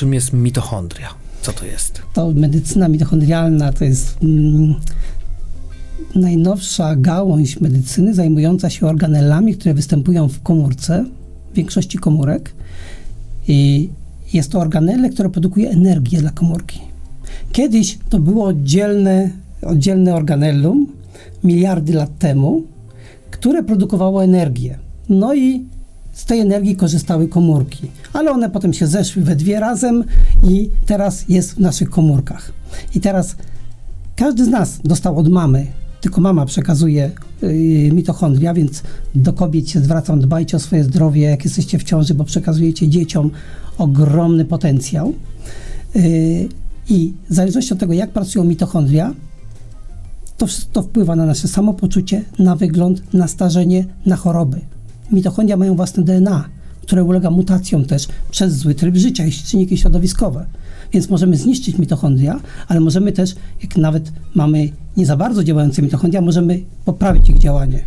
czym jest mitochondria. Co to jest? To medycyna mitochondrialna to jest mm, najnowsza gałąź medycyny zajmująca się organelami, które występują w komórce, w większości komórek. I jest to organelle, które produkuje energię dla komórki. Kiedyś to było oddzielne, oddzielne organellum, miliardy lat temu, które produkowało energię. No i z tej energii korzystały komórki, ale one potem się zeszły we dwie razem i teraz jest w naszych komórkach. I teraz każdy z nas dostał od mamy, tylko mama przekazuje yy, mitochondria, więc do kobiet się zwracam, dbajcie o swoje zdrowie, jak jesteście w ciąży, bo przekazujecie dzieciom ogromny potencjał. Yy, I w zależności od tego, jak pracują mitochondria, to wszystko wpływa na nasze samopoczucie, na wygląd, na starzenie, na choroby. Mitochondria mają własne DNA, które ulega mutacjom też przez zły tryb życia i czynniki środowiskowe. Więc możemy zniszczyć mitochondria, ale możemy też, jak nawet mamy nie za bardzo działające mitochondria, możemy poprawić ich działanie.